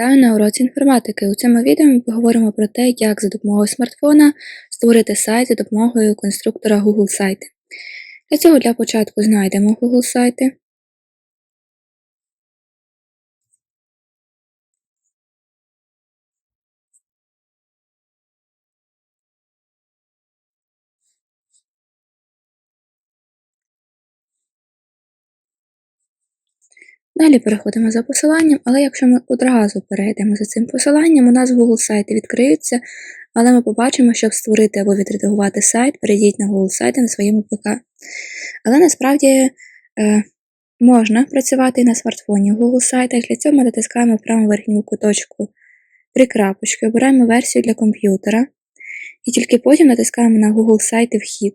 Вітаю на уроці інформатики. У цьому відео ми поговоримо про те, як за допомогою смартфона створити сайт за допомогою конструктора Google сайти. Для цього для початку знайдемо Google сайти. Далі переходимо за посиланням, але якщо ми одразу перейдемо за цим посиланням, у нас Google сайти відкриються, але ми побачимо, щоб створити або відредагувати сайт, перейдіть на Google сайти на своєму ПК. Але насправді е, можна працювати і на смартфоні в Google сайтах. Для цього ми натискаємо в правому верхньому куточку три крапочки, обираємо версію для комп'ютера і тільки потім натискаємо на Google сайти вхід.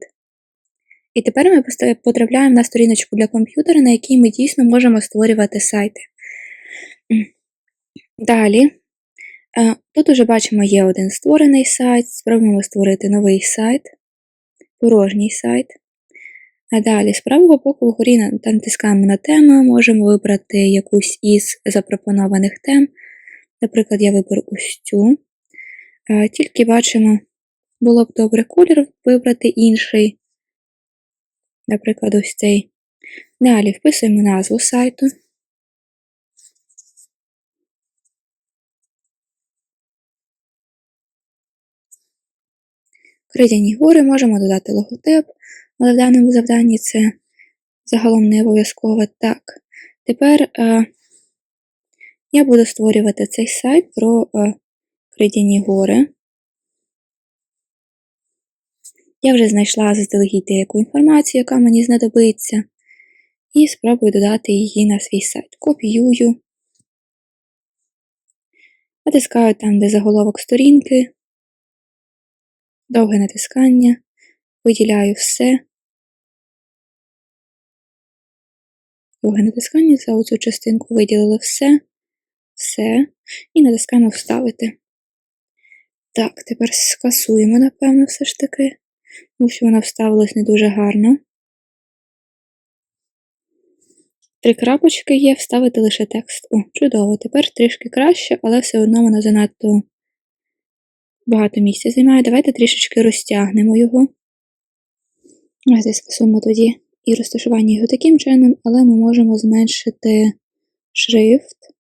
І тепер ми потрапляємо на сторіночку для комп'ютера, на якій ми дійсно можемо створювати сайти. Далі, е, тут уже бачимо, є один створений сайт, спробуємо створити новий сайт, порожній сайт. А далі, з правого боку вгорі натискаємо на тему, можемо вибрати якусь із запропонованих тем. Наприклад, я виберу ось цю. Е, тільки бачимо, було б добре колір вибрати інший наприклад, ось цей. Далі вписуємо назву сайту. Кридяні гори можемо додати логотип, але в даному завданні це загалом не обов'язково так. Тепер е, я буду створювати цей сайт про е, Кридяні гори. Я вже знайшла заздалегідь деяку інформацію, яка мені знадобиться, і спробую додати її на свій сайт. Копіюю, натискаю там, де заголовок сторінки, довге натискання, виділяю все. Довге натискання. За оцю частинку виділили все, все, і натискаємо Вставити. Так, тепер скасуємо, напевно, все ж таки тому що вона вставилась не дуже гарно. Три крапочки є, вставити лише текст. О, чудово, тепер трішки краще, але все одно вона занадто багато місця займає. Давайте трішечки розтягнемо його. Давайте скасуємо тоді і розташування його таким чином, але ми можемо зменшити шрифт.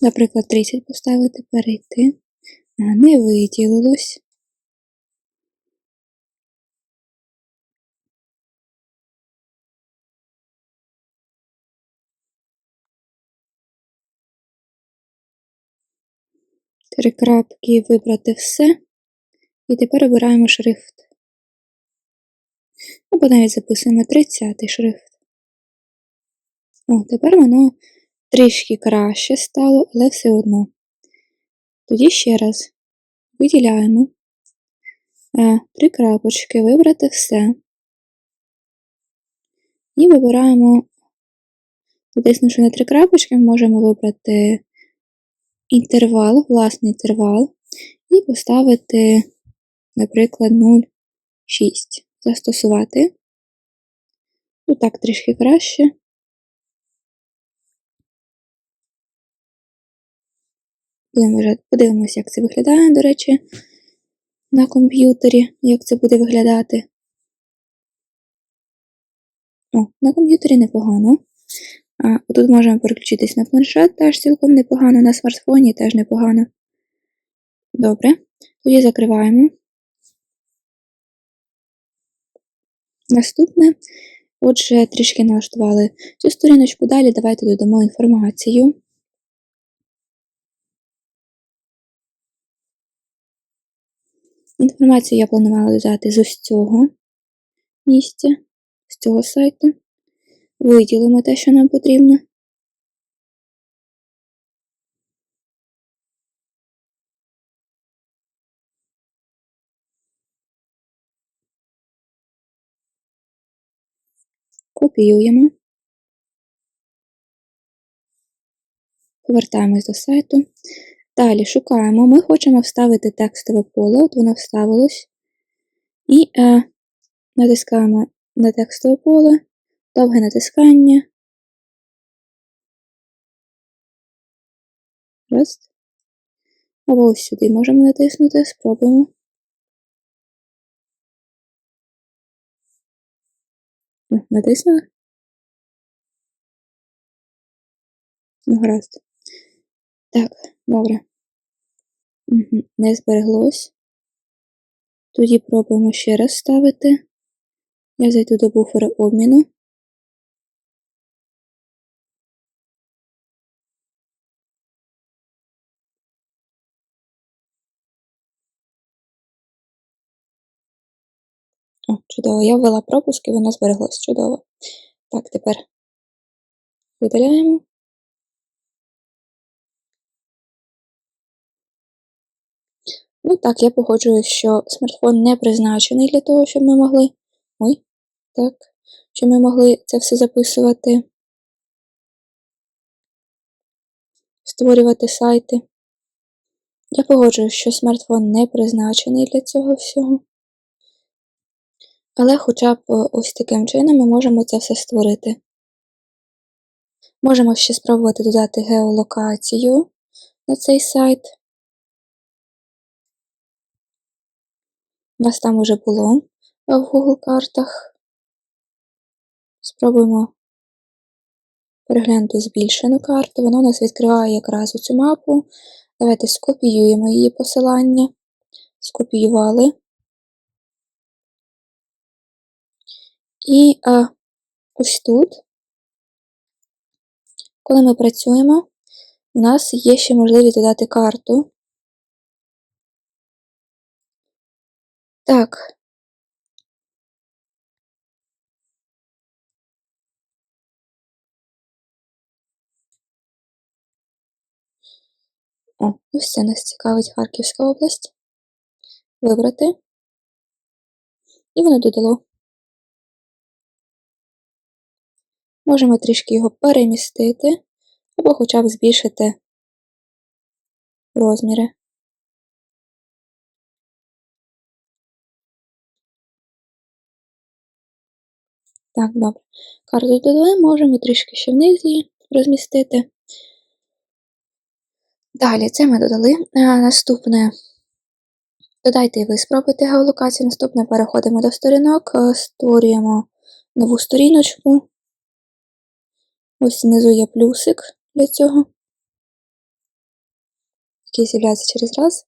Наприклад, 30 поставити, перейти. Не виділилось. Три крапки вибрати все. І тепер обираємо шрифт. Або навіть записуємо 30 шрифт. О, тепер воно Трішки краще стало, але все одно. Тоді ще раз виділяємо е, три крапочки, вибрати все. І вибираємо, натиснувши на три крапочки, можемо вибрати інтервал, власний інтервал, і поставити, наприклад, 0,6. Застосувати. Тут так трішки краще. Подивимося, як це виглядає, до речі, на комп'ютері, як це буде виглядати. О, на комп'ютері непогано. А, Тут можемо переключитись на планшет, теж цілком непогано, на смартфоні теж непогано. Добре. Тоді закриваємо. Наступне. Отже, трішки налаштували цю сторіночку. Далі давайте додамо інформацію. Інформацію я планувала додати з ось цього місця, з цього сайту. Виділимо те, що нам потрібно. Копіюємо. Повертаємось до сайту. Далі шукаємо, ми хочемо вставити текстове поле, от воно вставилось. І е, натискаємо на текстове поле, довге натискання. Раз. Або ось сюди можемо натиснути, спробуємо. Натиснули? Ну, гаразд. Так, добре. Угу. Не збереглось. Тоді пробуємо ще раз ставити. Я зайду до буфера обміну. О, чудово. Я ввела пропуск і воно збереглось. Чудово. Так, тепер видаляємо. Ну так, я погоджуюсь, що смартфон не призначений для того, щоб ми могли. Ой, так, щоб ми могли це все записувати, створювати сайти. Я погоджуюсь, що смартфон не призначений для цього всього. Але хоча б ось таким чином ми можемо це все створити. Можемо ще спробувати додати геолокацію на цей сайт. Нас там уже було в Google картах. Спробуємо переглянути збільшену карту. Воно у нас відкриває якраз цю мапу. Давайте скопіюємо її посилання. Скопіювали. І а, ось тут, коли ми працюємо, у нас є ще можливість додати карту. Так. О, ось це нас цікавить Харківська область. Вибрати. І воно додало. Можемо трішки його перемістити, або хоча б збільшити розміри. Так, добре. Карту додали, можемо трішки ще вниз її розмістити. Далі це ми додали. Наступне. Додайте і ви спробуйте геолокацію. Наступне переходимо до сторінок, створюємо нову сторіночку. Ось внизу є плюсик для цього, який з'являється через раз.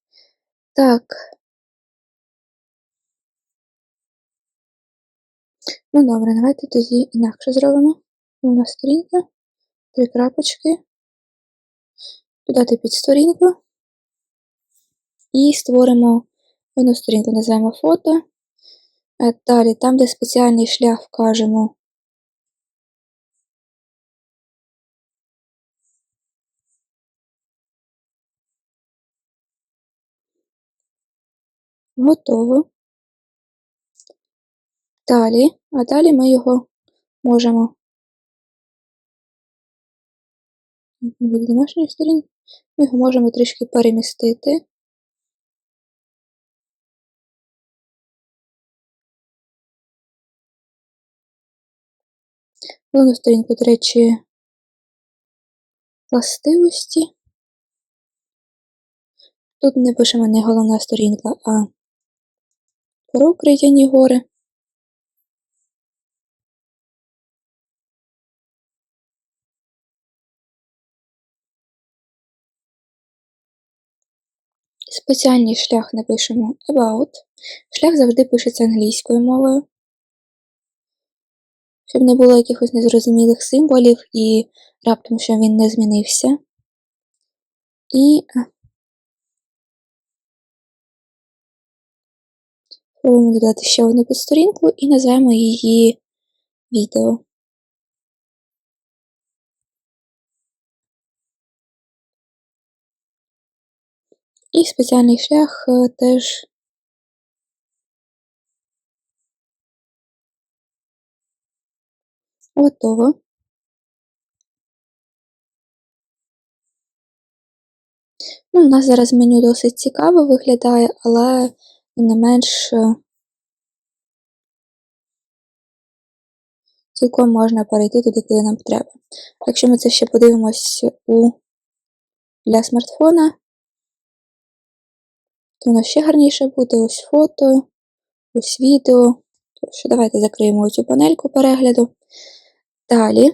Так. Ну добре, давайте тоді інакше зробимо. Нас сторінка, три крапочки, додати під сторінку і створимо одну сторінку, називаємо фото. Далі, там, де спеціальний шлях, вкажемо Готово. Далі, а далі ми його можемо від домашньої сторінки, ми його можемо трішки перемістити. Головну сторінку, до речі, властивості. Тут не пишемо не головна сторінка, а про Крейдяні гори. Спеціальний шлях напишемо About. Шлях завжди пишеться англійською мовою, щоб не було якихось незрозумілих символів і раптом, що він не змінився. І Спробуємо додати ще одну підсторінку і називаємо її відео. І спеціальний шлях е, теж готово. Ну, У нас зараз меню досить цікаво виглядає, але не менш цілком можна перейти туди, куди нам треба. Якщо ми це ще подивимось у для смартфона, то воно ще гарніше буде ось фото, ось відео. Тож, давайте закриємо цю панельку перегляду. Далі.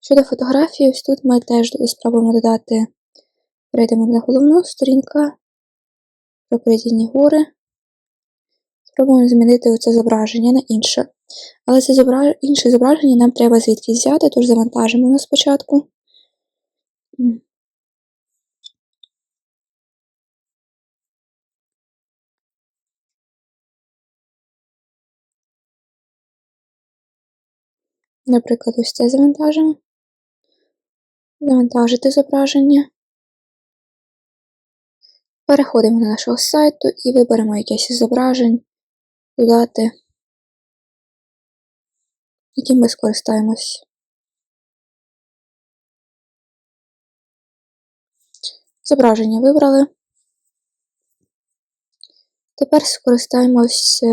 Щодо фотографії, ось тут ми теж спробуємо додати, перейдемо на головну сторінка, прокритіні гори. Спробуємо змінити оце зображення на інше. Але це зображ... інше зображення нам треба звідки взяти, тож завантажимо його спочатку. Наприклад, ось це завантажимо. Завантажити зображення. Переходимо на нашого сайту і виберемо якесь із зображень, додати, яким ми скористаємось. Зображення вибрали. Тепер скористаємось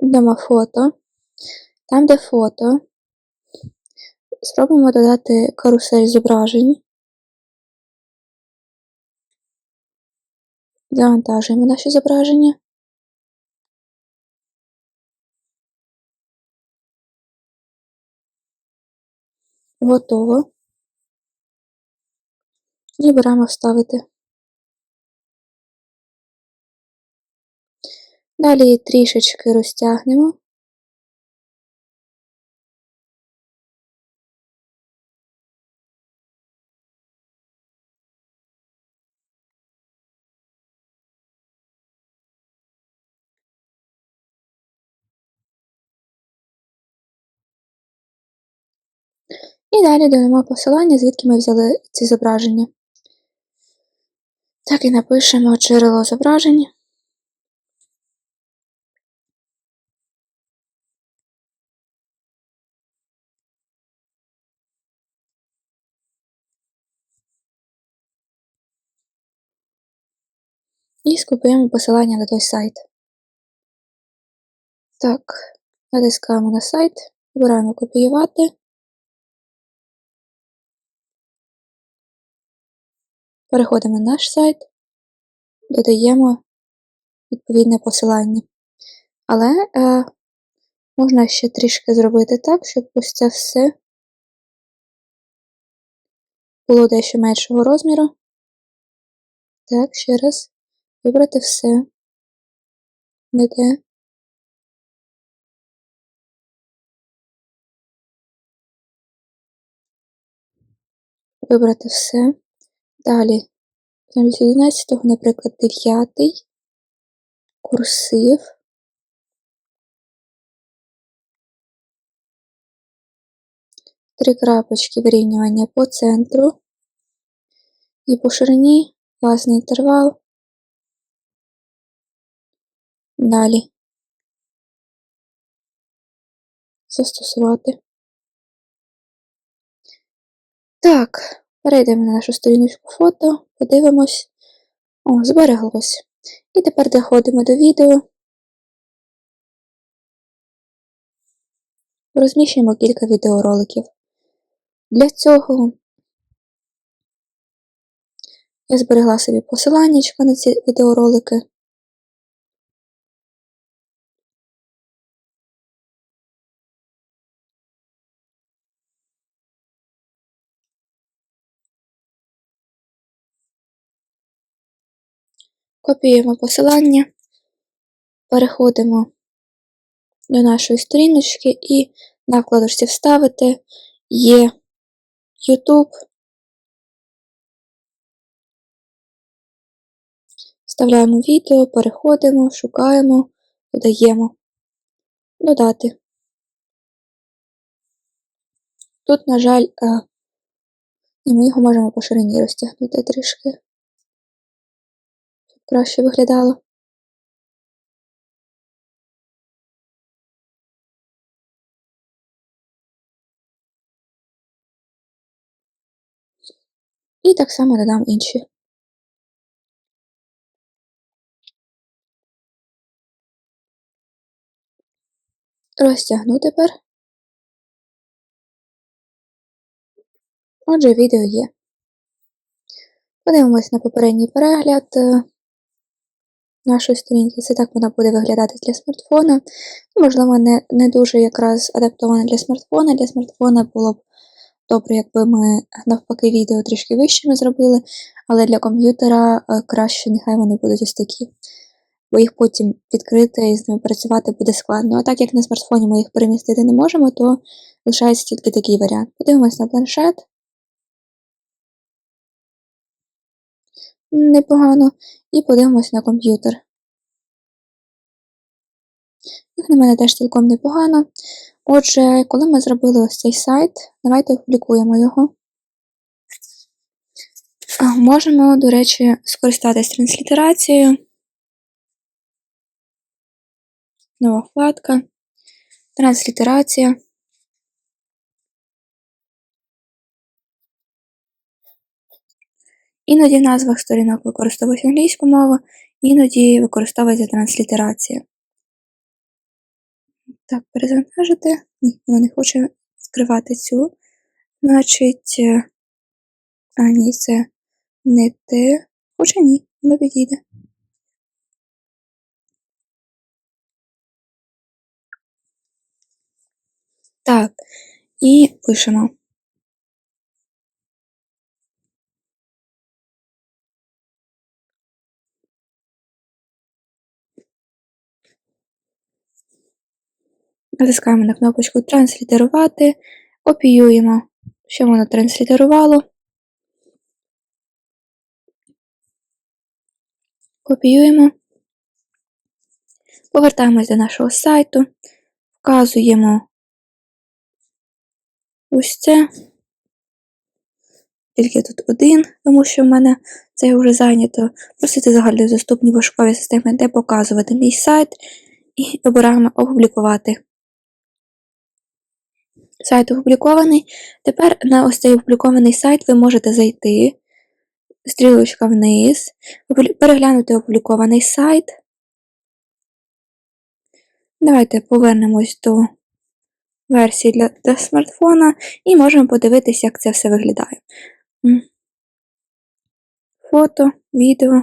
дамо фото. Там, де фото, спробуємо додати карусель зображень. Завантажуємо наші зображення. Готово. І беремо вставити. Далі трішечки розтягнемо. І далі додамо посилання, звідки ми взяли ці зображення. Так і напишемо джерело зображень. І скопіюємо посилання на той сайт. Так, натискаємо на сайт, вибираємо копіювати. Переходимо на наш сайт, додаємо відповідне посилання. Але е, можна ще трішки зробити так, щоб ось це все було дещо меншого розміру. Так, ще раз. Вибрати все. Не. Вибрати все. Далі, замість 11, наприклад, 9, курсив. Три крапочки вирівнювання по центру і по ширині власний інтервал. Далі. Застосувати. Так, перейдемо на нашу сторіночку фото, подивимось. О, збереглось. І тепер доходимо до відео. Розміщуємо кілька відеороликів. Для цього я зберегла собі посилання на ці відеоролики. Копіюємо посилання, переходимо до нашої сторіночки і на вкладочці Вставити є YouTube. Вставляємо відео, переходимо, шукаємо, додаємо, додати. Тут, на жаль, е, ми його можемо по ширині розтягнути трішки краще виглядало. І так само додам інші. Розтягну тепер. Отже, відео є. Подивимось на попередній перегляд. Е, нашої сторінки. Це так вона буде виглядати для смартфона. Можливо, не, не дуже якраз адаптована для смартфона. Для смартфона було б добре, якби ми навпаки відео трішки вищими зробили, але для комп'ютера е, краще нехай вони будуть ось такі. Бо їх потім відкрити і з ними працювати буде складно. А так як на смартфоні ми їх перемістити не можемо, то лишається тільки такий варіант. Подивимось на планшет. Непогано. І подивимось на комп'ютер. Як на мене теж цілком непогано. Отже, коли ми зробили ось цей сайт, давайте опублікуємо його. Можемо, до речі, скористатись транслітерацією. Нова вкладка. Транслітерація. Іноді в назвах сторінок використовується англійська мова, іноді використовується транслітерація. Так, перезавантажити. Ні, вона не хоче скривати цю. Значить, е, а ні, це не те. Хоча ні, не підійде. Так, і пишемо. Натискаємо на кнопочку Транслітерувати, копіюємо, що воно транслітерувало. Копіюємо, повертаємось до нашого сайту, вказуємо ось це. Тільки тут один, тому що в мене це вже зайнято. Просити загальнодоступні пошукові системи, де показувати мій сайт, і обираємо опублікувати. Сайт опублікований. Тепер на ось цей опублікований сайт ви можете зайти, стрілочка вниз, переглянути опублікований сайт. Давайте повернемось до версії для, для смартфона і можемо подивитися, як це все виглядає. Фото, відео.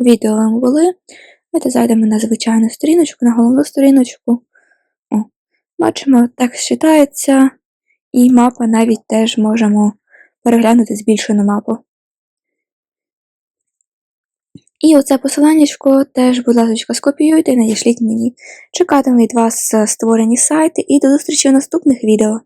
Відео були. Давайте зайдемо на звичайну сторіночку, на головну сторіночку. О, Бачимо, текст читається, і мапа навіть теж можемо переглянути збільшену мапу. І оце посиланнячко теж, будь ласка, скопіюйте і надішліть мені. Чекатиму від вас створені сайти і до зустрічі в наступних відео.